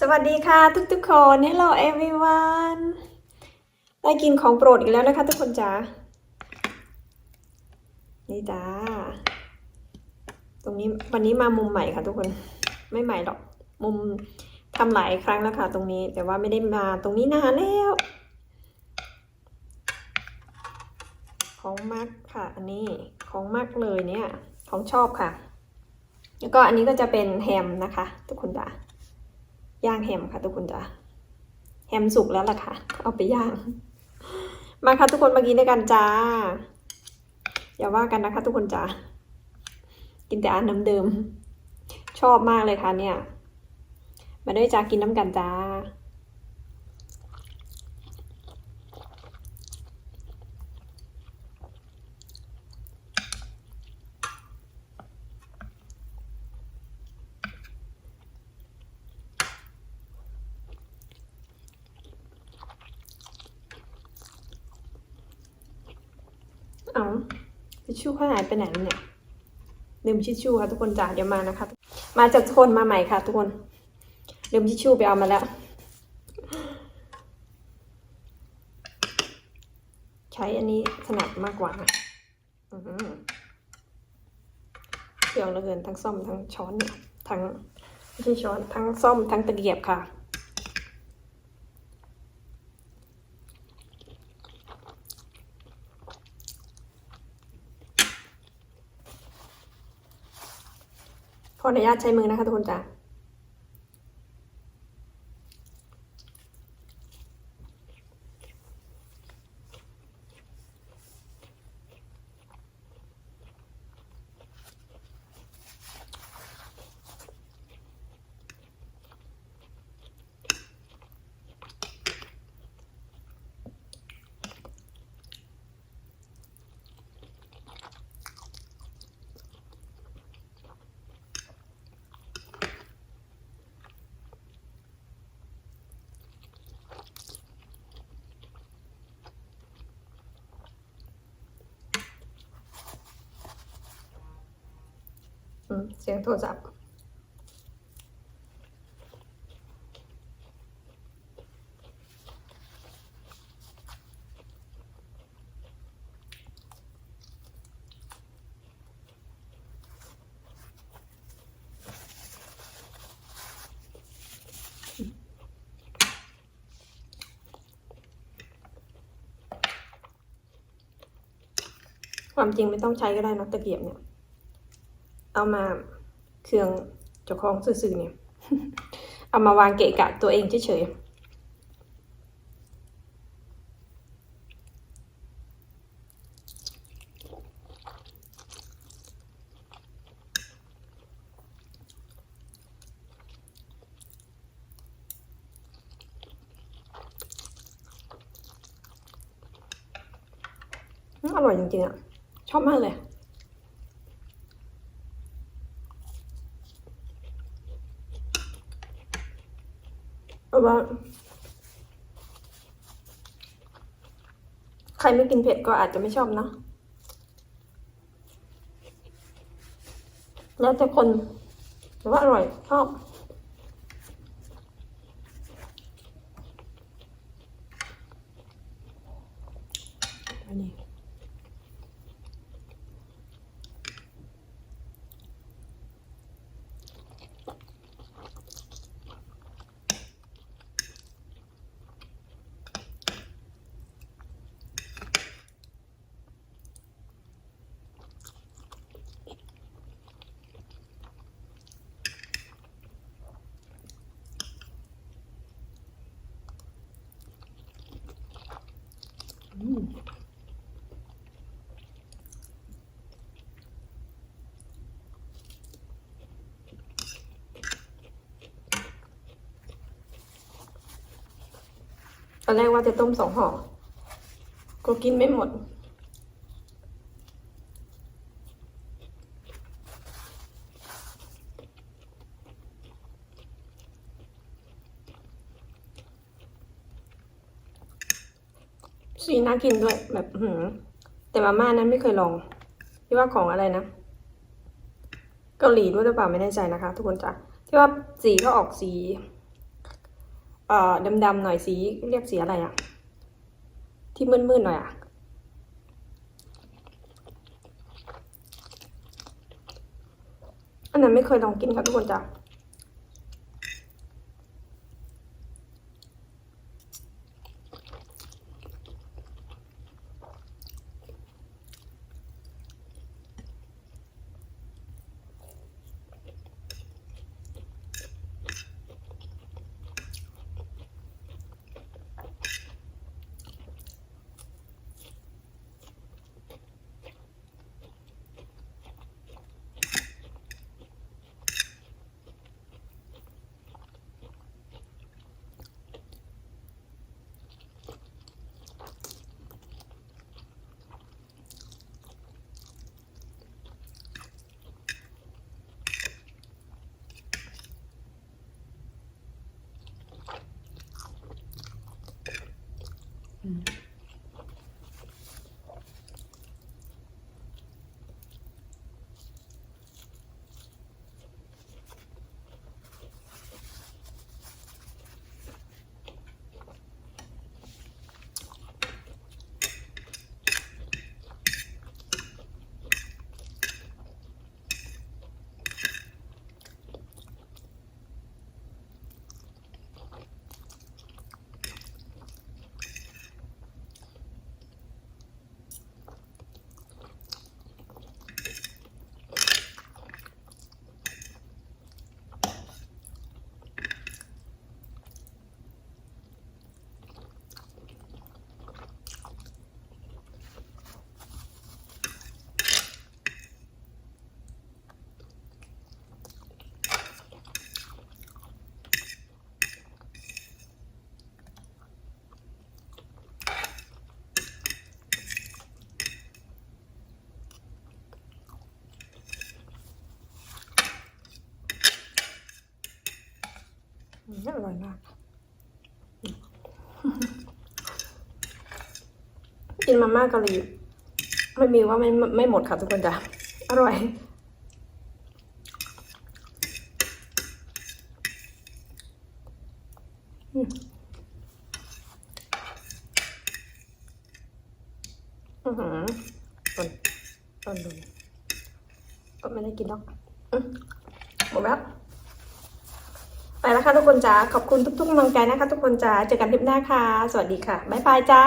สวัสดีค่ะทุกทุกๆคน Hello everyone ได้กินของโปรดอีกแล้วนะคะทุกคนจ๋า นี่จ้า ตรงนี้วันนี้มามุมใหม่ค่ะทุกคน ไม่ใหม่หรอก มุมทำหลายครั้งแล้วค่ะตรงนี้ แต่ว่าไม่ได้มาตรงนี้นานแล้ว ของมักค่ะ อันนี้ของมักเลยเนี่ย ของชอบค่ะ แล้วก็อันนี้ก็จะเป็นแฮมนะคะ ทุกคนจ๋า ย่างแฮมค่ะทุกคนจ้ะแฮมสุกแล้วล่ะค่ะ เอาไปย่าง มาค่ะทุกคนมากินด้วยกันจ้า อย่าว่ากันนะคะ ทุกคนจ้ากินแต่อันเดิมๆชอบมากเลยค่ะเนี่ย มาด้วยจ้ากินน้ำกันจ้า เอาทิชชู่เขาหายไปไหนเนี่ยลืมทิชชู่ค่ะทุกคนจ้าเดี๋ยวมานะคะ มาจากทุกคนมาใหม่ค่ะ ทุกคนลืมทิชชู่ไปเอามาแล้วใช้อันนี้ถนัดมากกว่าอื้อหือเครื่องเหลือเกินทั้งซ่อมทั้งช้อนทั้งไม่ใช่ช้อนทั้งซ่อมทั้งตะเกียบค่ะ ขออนุญาตใช้มือนะคะทุกคนจ้ะอืม เสียงโทรศัพท์ความจริงไม่ต้องใช้ก็ได้นะตะเกียบเนี่ย เอามาเครื่องเจ้าของซื่อๆเนี่ยเอามาวางเกะกะตัวเองเฉยๆอร่อยจริงๆอะ ชอบมากเลย เพราะ ว่า ใครไม่กินเผ็ดก็อาจจะไม่ชอบเนอะแล้วแต่คนแต่ว่าอร่อยชอบอันนี้ ตอนแรกว่าจะต้มสองห่อก็กินไม่หมด สีน่ากินด้วย แบบหืแต่มาม่านั้นไม่เคยลองที่ว่าของอะไรนะเกาหลีด้วยหรือเปล่าไม่แน่ใจนะคะ ทุกคนจ้ะที่ว่าสีก็ออกสี เอ่อดำๆหน่อยสีเรียกสีอะไรอะที่มืดๆหน่อยอะอันนั้นไม่เคยลองกินค่ะทุกคนจ้ะ อืมอร่อยมาก กินมาม่าเกาหลีไม่มีว่าไม่ไม่หมดค่ะทุกคนจ้ะอร่อย อืมอือหือต้นต้นดูก็ไม่ได้กินหรอกอืมหมดแล้วไปแล้วค่ะทุกคนจ้าขอบคุณทุกๆกำลังใจนะคะ ทุกคนจ้าเจอกันคลิปหน้าค่ะ สวัสดีค่ะ บ๊ายบายจ้า